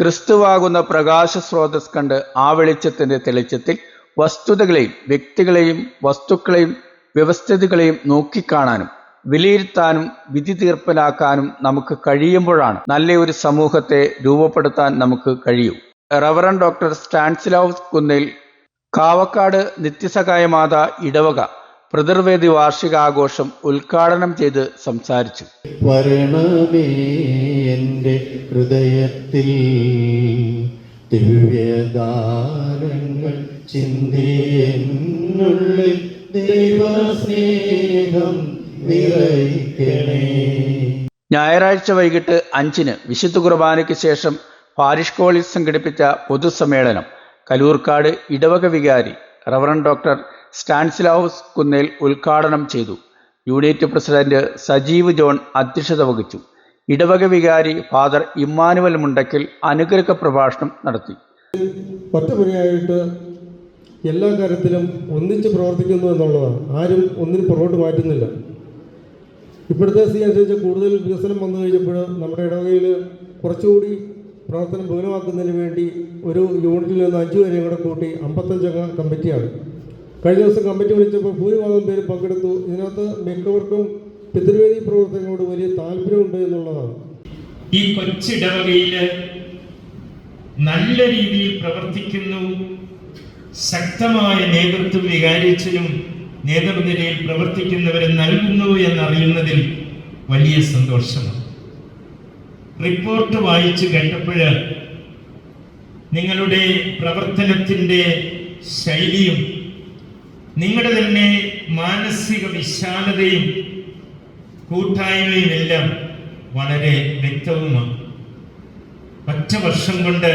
ക്രിസ്തുവാകുന്ന പ്രകാശ സ്രോതസ് കണ്ട് ആ വെളിച്ചത്തിന്റെ തെളിച്ചത്തിൽ വസ്തുതകളെയും വ്യക്തികളെയും വസ്തുക്കളെയും വ്യവസ്ഥിതികളെയും നോക്കിക്കാണാനും വിലയിരുത്താനും വിധി തീർപ്പലാക്കാനും നമുക്ക് കഴിയുമ്പോഴാണ് നല്ല ഒരു സമൂഹത്തെ രൂപപ്പെടുത്താൻ നമുക്ക് കഴിയൂ. റവറൻ ഡോക്ടർ സ്റ്റാൻസിലാവ് കുന്നിൽ കാവക്കാട് നിത്യസഹായ മാതാ ഇടവക പ്രതിർവേദി വാർഷികാഘോഷം ഉദ്ഘാടനം ചെയ്ത് സംസാരിച്ചു. വരണമേ എന്റെ ഹൃദയത്തിൽ ദിവ്യദാരങ്ങൾ ചിന്തിയെന്നുള്ളിൽ ദൈവസ്നേഹം നിറയിക്കണേ. ഞായറാഴ്ച വൈകിട്ട് അഞ്ചിന് വിശുദ്ധ കുർബാനയ്ക്ക് ശേഷം പാരിഷ് കോളേജ് സംഘടിപ്പിച്ച പൊതുസമ്മേളനം കലൂർക്കാട് ഇടവക വികാരി റവറൻ ഡോക്ടർ സ്റ്റാൻസിലാവസ് കുന്നേൽ ഉദ്ഘാടനം ചെയ്തു. യൂണിറ്റ് പ്രസിഡന്റ് സജീവ് ജോൺ അധ്യക്ഷത വഹിച്ചു. ഇടവക വികാരി ഫാദർ ഇമ്മാനുവൽ മുണ്ടക്കിൽ അനുഗ്രഹ പ്രഭാഷണം നടത്തി. ഒറ്റമുറിയായിട്ട് എല്ലാ കാര്യത്തിലും ഒന്നിച്ച് പ്രവർത്തിക്കുന്നു എന്നുള്ളതാണ്. ആരും ഒന്നിനും പുറകോട്ട് മാറ്റുന്നില്ല. ഇപ്പോഴത്തെ സ്ഥിതി അനുസരിച്ച് കൂടുതൽ വികസനം വന്നു കഴിഞ്ഞപ്പോൾ നമ്മുടെ ഇടവകയിൽ കുറച്ചുകൂടി പ്രവർത്തനം വിപുലമാക്കുന്നതിന് വേണ്ടി ഒരു യൂണിറ്റിൽ നിന്ന് അഞ്ചു പേരെയും കൂടെ കൂട്ടി അമ്പത്തഞ്ചംഗ കമ്മിറ്റിയാണ്. കഴിഞ്ഞ ദിവസം കമ്മിറ്റി വിളിച്ചപ്പോൾ ഭൂരിഭാഗം പേര് പങ്കെടുത്തു. ഇതിനകത്ത് മിക്കവർക്കും പിതൃവേദി പ്രവർത്തനങ്ങളോട് വലിയ താല്പര്യമുണ്ട് എന്നുള്ളതാണ്. ഈ കൊച്ചിടവകയിൽ നല്ല രീതിയിൽ പ്രവർത്തിക്കുന്നു. ശക്തമായ നേതൃത്വം വികാരിച്ചനും നേതൃനിരയിൽ പ്രവർത്തിക്കുന്നവരെ നൽകുന്നു എന്നറിയുന്നതിൽ വലിയ സന്തോഷമാണ്. റിപ്പോർട്ട് വായിച്ചു കേട്ടപ്പോൾ നിങ്ങളുടെ പ്രവർത്തനത്തിന്റെ ശൈലിയും നിങ്ങളുടെ തന്നെ മാനസിക വിശാലതയും കൂട്ടായ്മയും എല്ലാം വളരെ വ്യക്തവുമാണ്. ഒറ്റ വർഷം കൊണ്ട്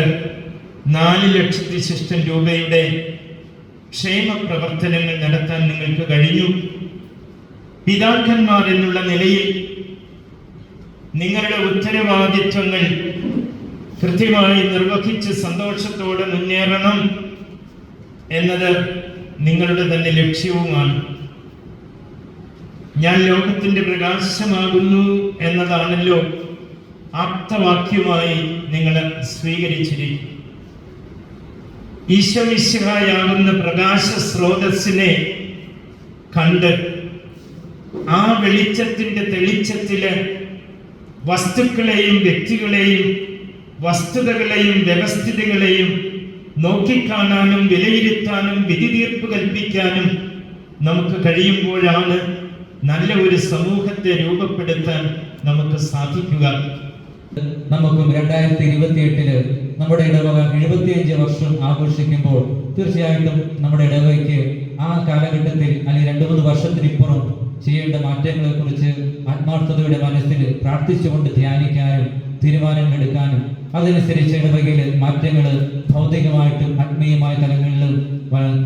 നാല് ലക്ഷത്തി ശിഷ്ടം രൂപയുടെ ക്ഷേമ പ്രവർത്തനങ്ങൾ നടത്താൻ നിങ്ങൾക്ക് കഴിഞ്ഞു. പിതാക്കന്മാർ എന്നുള്ള നിലയിൽ നിങ്ങളുടെ ഉത്തരവാദിത്വങ്ങൾ കൃത്യമായി നിർവഹിച്ച് സന്തോഷത്തോടെ മുന്നേറണം എന്നത് നിങ്ങളുടെ തന്നെ ലക്ഷ്യവുമാണ്. ഞാൻ ലോകത്തിന്റെ പ്രകാശമാകുന്നു എന്നതാണല്ലോ ആപ്തവാക്യമായി നിങ്ങൾ സ്വീകരിച്ചിരിക്കും ഈശ്വമിശിഹായാകുന്ന പ്രകാശ സ്രോതസ്സിനെ കണ്ട് ആ വെളിച്ചത്തിന്റെ തെളിച്ചത്തിൽ വസ്തുക്കളെയും വ്യക്തികളെയും വസ്തുതകളെയും വ്യവസ്ഥിതികളെയും നോക്കിക്കാണാനും വിലയിരുത്താനും വിധി തീർപ്പ് കൽപ്പിക്കാനും നമുക്ക് കഴിയുമ്പോഴാണ് നല്ല ഒരു സമൂഹത്തെ രൂപപ്പെടുത്താൻ നമുക്ക് സാധിക്കുക. നമുക്കും രണ്ടായിരത്തി ഇരുപത്തി എട്ടിൽ നമ്മുടെ ഇടവക എഴുപത്തിയഞ്ച് വർഷം ആഘോഷിക്കുമ്പോൾ തീർച്ചയായിട്ടും നമ്മുടെ ഇടവകയ്ക്ക് ആ കാലഘട്ടത്തിൽ അല്ലെങ്കിൽ രണ്ടു മൂന്ന് വർഷത്തിനിപ്പുറം ചെയ്യേണ്ട മാറ്റങ്ങളെ കുറിച്ച് ആത്മാർത്ഥതയുടെ മനസ്സിൽ പ്രാർത്ഥിച്ചുകൊണ്ട് ധ്യാനിക്കാനും തീരുമാനങ്ങൾ എടുക്കാനും അതനുസരിച്ച് ഇടവകയിൽ മാറ്റങ്ങൾ ഭൗതികമായിട്ടും ആത്മീയമായ തലങ്ങളിൽ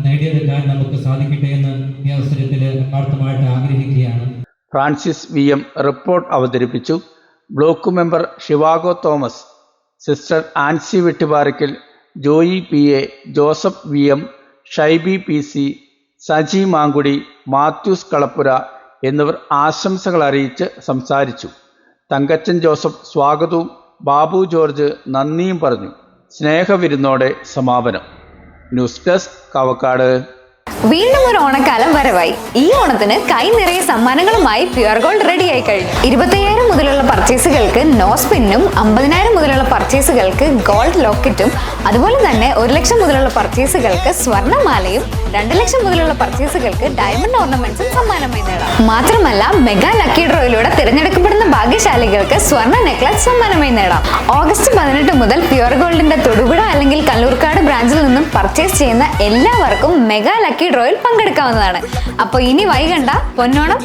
നേടിയെടുക്കാൻ നമുക്ക് സാധിക്കട്ടെ എന്ന് ഈ അവസരത്തിൽ ആത്മാർത്ഥമായിട്ട് ആഗ്രഹിക്കുകയാണ്. ഫ്രാൻസിസ് വി എം റിപ്പോർട്ട് അവതരിപ്പിച്ചു. Block member Zhivago Thomas sister Ancy Vettiparackal Joy P A Joseph V M Shyby P C Saji Mankudi Mathews Kalappura എന്നിവർ ആശംസകൾ അറിയിച്ച് സംസാരിച്ചു. തങ്കച്ചൻ ജോസഫ് സ്വാഗതവും ബാബു ജോർജ് നന്ദിയും പറഞ്ഞു. സ്നേഹവിരുന്നോടെ സമാപനം. News desk Kavakkad. വീണ്ടും ഒരു ഓണക്കാലം വരവായി. ഈ ഓണത്തിന് കൈ നിറയെ സമ്മാനങ്ങളുമായി പ്യുവർ ഗോൾഡ് റെഡി ആയി കഴിഞ്ഞു. ഇരുപത്തയ്യായിരം മുതലുള്ള പർച്ചേസുകൾക്ക് നോ സ്പിന്നും അമ്പതിനായിരം മുതലുള്ള പർച്ചേസുകൾക്ക് ഗോൾഡ് ലോക്കറ്റും അതുപോലെ തന്നെ ഒരു ലക്ഷം മുതലുള്ള പർച്ചേസുകൾക്ക് സ്വർണമാലയും രണ്ട് ലക്ഷം മുതലുള്ള പർച്ചേസുകൾക്ക് ഡയമണ്ട് ഓർണമെന്റ്സും സമ്മാനമായി നേടാം. മാത്രമല്ല മെഗാ ലക്കി ഡ്രോയിലൂടെ തിരഞ്ഞെടുക്കപ്പെടുന്ന ഭാഗ്യശാലികൾക്ക് സ്വർണ നെക്ലസ് സമ്മാനമായി നേടാം. ഓഗസ്റ്റ് പതിനെട്ട് മുതൽ പ്യുർ ഗോൾഡിന്റെ തൊടുപുഴ അല്ലെങ്കിൽ കല്ലൂർക്കാട് ബ്രാഞ്ചിൽ നിന്നും പർച്ചേസ് ചെയ്യുന്ന എല്ലാവർക്കും മെഗാ ലക്കി ഡ്രോയിൽ പങ്കെടുക്കാവുന്നതാണ്. അപ്പോൾ ഇനി വൈകണ്ട പൊന്നോണം